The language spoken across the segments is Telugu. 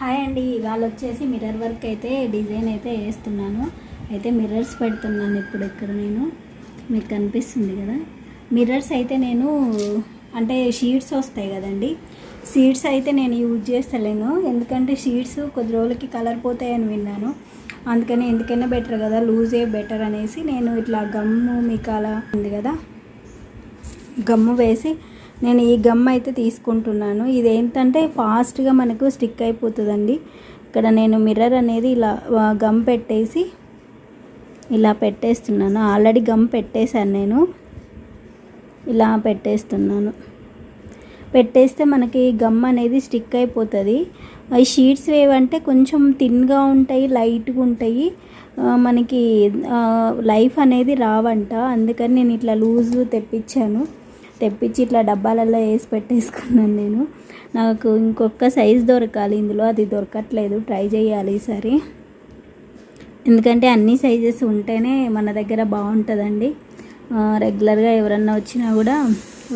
హాయ్ అండి. ఇవాళ వచ్చేసి మిర్రర్ వర్క్ అయితే డిజైన్ అయితే వేస్తున్నాను. అయితే మిర్రర్స్ పెడుతున్నాను ఇప్పుడు ఇక్కడ నేను. మీకు కనిపిస్తుంది కదా? మిర్రర్స్ అయితే నేను అంటే షీట్స్ వస్తాయి కదండి. షీట్స్ అయితే నేను యూజ్ చేస్తలేను. ఎందుకంటే షీట్స్ కొద్ది రోజులకి కలర్ పోతాయని విన్నాను. అందుకని ఎందుకైనా బెటర్ కదా? లూజే బెటర్ అనేసి నేను ఇట్లా గమ్ము మీకు అలా ఉంది కదా? గమ్ము వేసి నేను ఈ గమ్ అయితే తీసుకుంటున్నాను. ఇది ఏంటంటే ఫాస్ట్గా మనకు స్టిక్ అయిపోతుందండి. ఇక్కడ నేను మిర్రర్ అనేది ఇలా గమ్ పెట్టేసి ఇలా పెట్టేస్తున్నాను. ఆల్రెడీ గమ్ పెట్టేశాను నేను. ఇలా పెట్టేస్తున్నాను. పెట్టేస్తే మనకి గమ్ అనేది స్టిక్ అయిపోతుంది. ఈ షీట్స్ ఏవంటే కొంచెం థిన్గా ఉంటాయి లైట్గా ఉంటాయి. మనకి లైఫ్ అనేది రావంట. అందుకని నేను ఇట్లా లూజ్ తెప్పించాను. తెప్పించి ఇట్లా డబ్బాలలో వేసి పెట్టేసుకున్నాను నేను. నాకు ఇంకొక సైజ్ దొరకాలి ఇందులో అది దొరకట్లేదు. ట్రై చేయాలి ఈసారి. ఎందుకంటే అన్ని సైజెస్ ఉంటేనే మన దగ్గర బాగుంటుందండి. రెగ్యులర్గా ఎవరన్నా వచ్చినా కూడా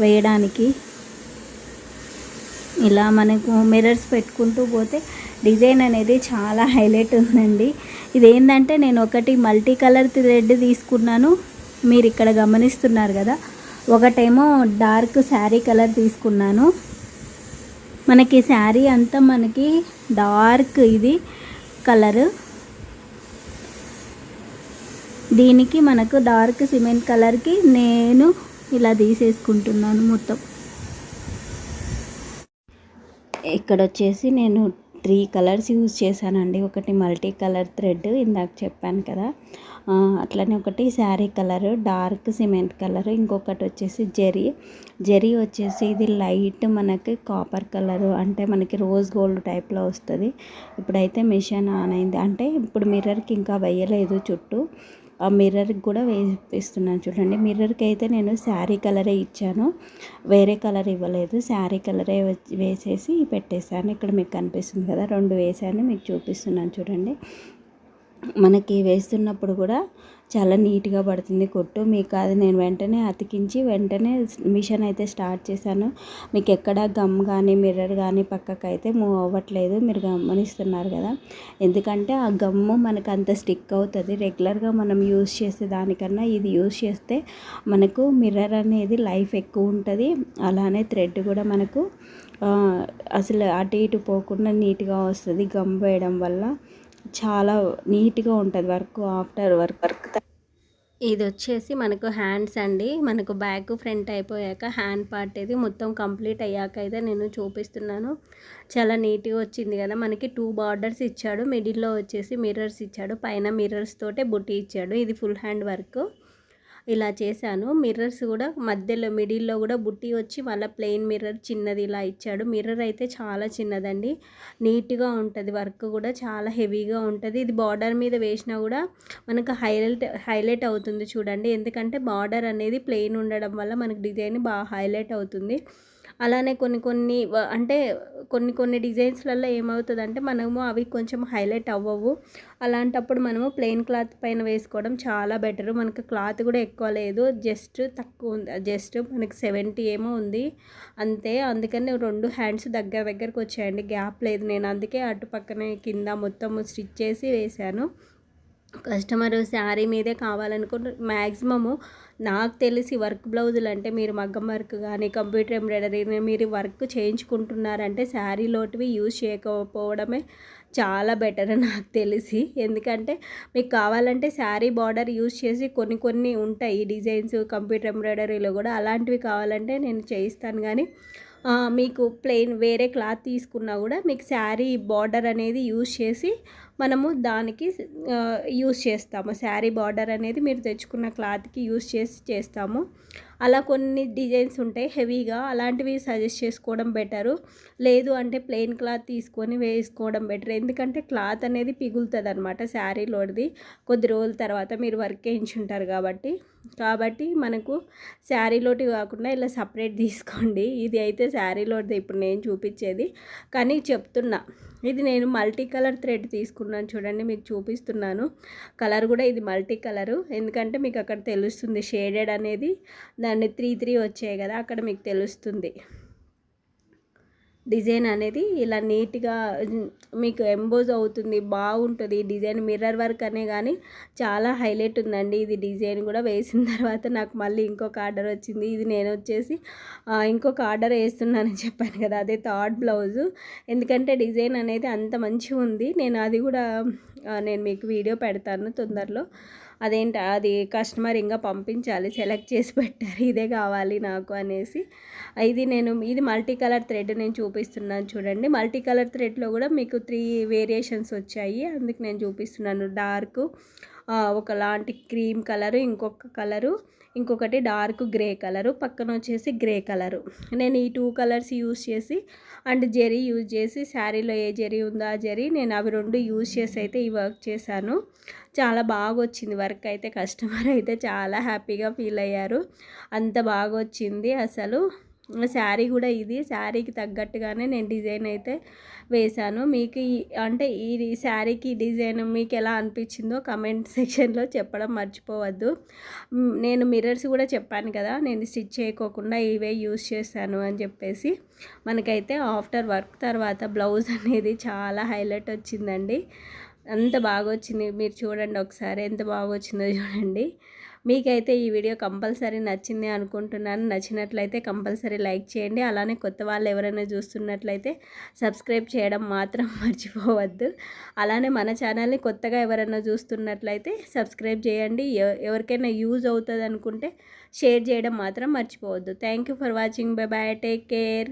వేయడానికి. ఇలా మనకు మిర్రర్స్ పెట్టుకుంటూ పోతే డిజైన్ అనేది చాలా హైలైట్ ఉందండి. ఇదేంటంటే నేను ఒకటి మల్టీ కలర్ థ్రెడ్ తీసుకున్నాను. మీరు ఇక్కడ గమనిస్తున్నారు కదా. ఒకటేమో డార్క్ శారీ కలర్ తీసుకున్నాను. మనకి శారీ అంతా మనకి డార్క్ ఇది కలరు. దీనికి మనకు డార్క్ సిమెంట్ కలర్కి నేను ఇలా తీసేసుకుంటున్నాను మొత్తం. ఇక్కడ వచ్చేసి నేను త్రీ కలర్స్ యూజ్ చేశానండి. ఒకటి మల్టీ కలర్ థ్రెడ్ ఇందాక చెప్పాను కదా. అట్లనే ఒకటి sari colour dark cement colour ఇంకొకటి వచ్చేసి జెరీ జెరీ వచ్చేసి ఇది లైట్ మనకి కాపర్ కలర్ అంటే మనకి రోజ్ గోల్డ్ టైప్లో వస్తుంది. ఇప్పుడైతే మిషన్ ఆన్ అయింది. అంటే ఇప్పుడు మిర్రర్కి ఇంకా వేయలేదు చుట్టూ. ఆ మిర్రర్కి కూడా వేపిస్తున్నాను చూడండి. మిర్రర్కి అయితే నేను శారీ కలరే ఇచ్చాను. వేరే కలర్ ఇవ్వలేదు. శారీ కలరే వచ్చి- వేసేసి పెట్టేశాను. ఇక్కడ మీకు కనిపిస్తుంది కదా రెండు వేసాను మీకు చూపిస్తున్నాను చూడండి. మనకి వేస్తున్నప్పుడు కూడా చాలా నీట్గా పడుతుంది కొట్టు. మీకు అది నేను వెంటనే అతికించి వెంటనే మిషన్ అయితే స్టార్ట్ చేశాను. మీకు ఎక్కడ గమ్ కానీ మిర్రర్ కానీ పక్కకు అయితే మూవ్ అవ్వట్లేదు. మీరు గమనిస్తున్నారు కదా? ఎందుకంటే ఆ గమ్ము మనకు అంత స్టిక్ అవుతుంది. రెగ్యులర్గా మనం యూజ్ చేసే దానికన్నా ఇది యూజ్ చేస్తే మనకు మిర్రర్ అనేది లైఫ్ ఎక్కువ ఉంటుంది. అలానే థ్రెడ్ కూడా మనకు అసలు అటు ఇటు పోకుండా నీట్గా వస్తుంది గమ్ వేయడం వల్ల. చాలా నీట్గా ఉంటుంది వర్క్ ఆఫ్టర్ వర్క్. వర్క్ ఇది వచ్చేసి మనకు హ్యాండ్స్ అండి. మనకు బ్యాక్ ఫ్రంట్ అయిపోయాక హ్యాండ్ పార్ట్ ఇది మొత్తం కంప్లీట్ అయ్యాక అయితే నేను చూపిస్తున్నాను. చాలా నీట్గా వచ్చింది కదా. మనకి టూ బార్డర్స్ ఇచ్చాడు. మిడిల్లో వచ్చేసి మిర్రర్స్ ఇచ్చాడు. పైన మిర్రర్స్ తోటే బుట్టి ఇచ్చాడు. ఇది ఫుల్ హ్యాండ్ వర్క్. ఇలా చేశాను. మిర్రర్స్ కూడా మధ్యలో మిడిల్లో కూడా బుట్టి వచ్చి మళ్ళీ ప్లెయిన్ మిర్రర్ చిన్నది ఇలా ఇచ్చాడు. మిర్రర్ అయితే చాలా చిన్నదండి. నీట్గా ఉంటుంది వర్క్ కూడా చాలా హెవీగా ఉంటుంది. ఇది బార్డర్ మీద వేసినా కూడా మనకు హైలైట్ హైలైట్ అవుతుంది చూడండి. ఎందుకంటే బార్డర్ అనేది ప్లెయిన్ ఉండడం వల్ల మనకు డిజైన్ బాగా హైలైట్ అవుతుంది. అలానే కొన్ని కొన్ని అంటే కొన్ని కొన్ని డిజైన్స్లలో ఏమవుతుందంటే మనము అవి కొంచెం హైలైట్ అవ్వవు. అలాంటప్పుడు మనము ప్లెయిన్ క్లాత్ పైన వేసుకోవడం చాలా బెటర్. మనకు క్లాత్ కూడా ఎక్కువ లేదు. జస్ట్ తక్కువ ఉంది. జస్ట్ మనకి సెవెంటీ ఏమో ఉంది. అంతే. అందుకని రెండు హ్యాండ్స్ దగ్గర దగ్గరకు వచ్చాయండి. గ్యాప్ లేదు. నేను అందుకే అటు పక్కనే కింద మొత్తం స్టిచ్ చేసి వేశాను. కస్టమర్ శారీ మీదే కావాలనుకుంటే మ్యాక్సిమము నాకు తెలిసి వర్క్ బ్లౌజులు అంటే మీరు మగ్గం వర్క్ కానీ కంప్యూటర్ ఎంబ్రాయిడరీ మీరు వర్క్ చేయించుకుంటున్నారంటే శారీలోటివి యూజ్ చేయకపోవడమే చాలా బెటర్ నాకు తెలిసి. ఎందుకంటే మీకు కావాలంటే శారీ బార్డర్ యూజ్ చేసి కొన్ని కొన్ని ఉంటాయి. డిజైన్స్ కంప్యూటర్ ఎంబ్రాయిడరీలో కూడా అలాంటివి కావాలంటే నేను చేయిస్తాను కానీ మీకు ప్లెయిన్ వేరే క్లాత్ తీసుకున్నా కూడా మీకు శారీ బార్డర్ అనేది యూజ్ చేసి మనము దానికి యూస్ చేస్తాము. శారీ బార్డర్ అనేది మీరు తెచ్చుకున్న క్లాత్కి యూజ్ చేసి చేస్తాము. అలా కొన్ని డిజైన్స్ ఉంటాయి. హెవీగా అలాంటివి సజెస్ట్ చేసుకోవడం బెటరు. లేదు అంటే ప్లెయిన్ క్లాత్ తీసుకొని వేసుకోవడం బెటర్. ఎందుకంటే క్లాత్ అనేది పిగులుతుంది అనమాట శారీలోది కొద్ది రోజుల తర్వాత మీరు వర్క్ వేయించుంటారు కాబట్టి. కాబట్టి మనకు శారీలోటి కాకుండా ఇలా సపరేట్ తీసుకోండి. ఇది అయితే శారీలోటిది ఇప్పుడు నేను చూపించేది. కానీ చెప్తున్నా. ఇది నేను మల్టీ కలర్ థ్రెడ్ తీసుకున్నాను చూడండి మీకు చూపిస్తున్నాను. కలర్ కూడా ఇది మల్టీ కలరు. ఎందుకంటే మీకు అక్కడ తెలుస్తుంది షేడెడ్ అనేది దాన్ని త్రీ త్రీ వచ్చాయి కదా అక్కడ మీకు తెలుస్తుంది. డిజైన్ అనేది ఇలా నీట్గా మీకు ఎంబోజ్ అవుతుంది బాగుంటుంది. ఈ డిజైన్ మిర్రర్ వర్క్ అనే కానీ చాలా హైలైట్ ఉందండి. ఇది డిజైన్ కూడా వేసిన తర్వాత నాకు మళ్ళీ ఇంకొక ఆర్డర్ వచ్చింది. ఇది నేను వచ్చేసి ఇంకొక ఆర్డర్ వేస్తున్నానని చెప్పాను కదా అదే థర్డ్ బ్లౌజు. ఎందుకంటే డిజైన్ అనేది అంత మంచిగా ఉంది నేను అది కూడా నేను మీకు వీడియో పెడతాను తొందరలో. అదేంటి అది కస్టమర్ ఇంకా పంపించాలి సెలెక్ట్ చేసి పెట్టారు ఇదే కావాలి నాకు అనేసి. ఇది నేను ఇది మల్టీ కలర్ థ్రెడ్ నేను చూపిస్తున్నాను చూడండి. మల్టీ కలర్ థ్రెడ్లో కూడా మీకు త్రీ వేరియేషన్స్ వచ్చాయి. అందుకు నేను చూపిస్తున్నాను. డార్క్ ఒకలాంటి క్రీమ్ కలరు ఇంకొక కలరు ఇంకొకటి డార్క్ గ్రే కలరు పక్కన వచ్చేసి గ్రే కలరు. నేను ఈ టూ కలర్స్ యూస్ చేసి అండ్ జెరీ యూజ్ చేసి శారీలో ఏ జెరీ ఉందో ఆ జెరీ నేను అవి రెండు యూజ్ చేసి అయితే ఈ వర్క్ చేశాను. చాలా బాగా వచ్చింది వర్క్ అయితే. కస్టమర్ అయితే చాలా హ్యాపీగా ఫీల్ అయ్యారు. అంత బాగా వచ్చింది అసలు. శారీ కూడా ఇది. శారీకి తగ్గట్టుగానే నేను డిజైన్ అయితే వేశాను. మీకు ఈ అంటే ఈ శారీకి డిజైన్ మీకు ఎలా అనిపించిందో కమెంట్ సెక్షన్లో చెప్పడం మర్చిపోవద్దు. నేను మిర్రర్స్ కూడా చెప్పాను కదా నేను స్టిచ్ చేయకోకుండా ఇవే యూస్ చేశాను అని చెప్పేసి. మనకైతే ఆఫ్టర్ వర్క్ తర్వాత బ్లౌజ్ అనేది చాలా హైలైట్ వచ్చిందండి. అంత బాగా వచ్చింది మీరు చూడండి ఒకసారి ఎంత బాగా వచ్చిందో చూడండి. మీకైతే ఈ వీడియో కంపల్సరీ నచ్చింది అనుకుంటున్నాను. నచ్చినట్లయితే కంపల్సరీ లైక్ చేయండి. అలానే కొత్త వాళ్ళు ఎవరైనా చూస్తున్నట్లయితే సబ్స్క్రైబ్ చేయడం మాత్రం మర్చిపోవద్దు. అలానే మన ఛానల్ని కొత్తగా ఎవరైనా చూస్తున్నట్లయితే సబ్స్క్రైబ్ చేయండి. ఎవ- ఎవరికైనా యూజ్ అవుతుంది అనుకుంటే షేర్ చేయడం మాత్రం మర్చిపోవద్దు. Thank you for watching. Bye bye take care.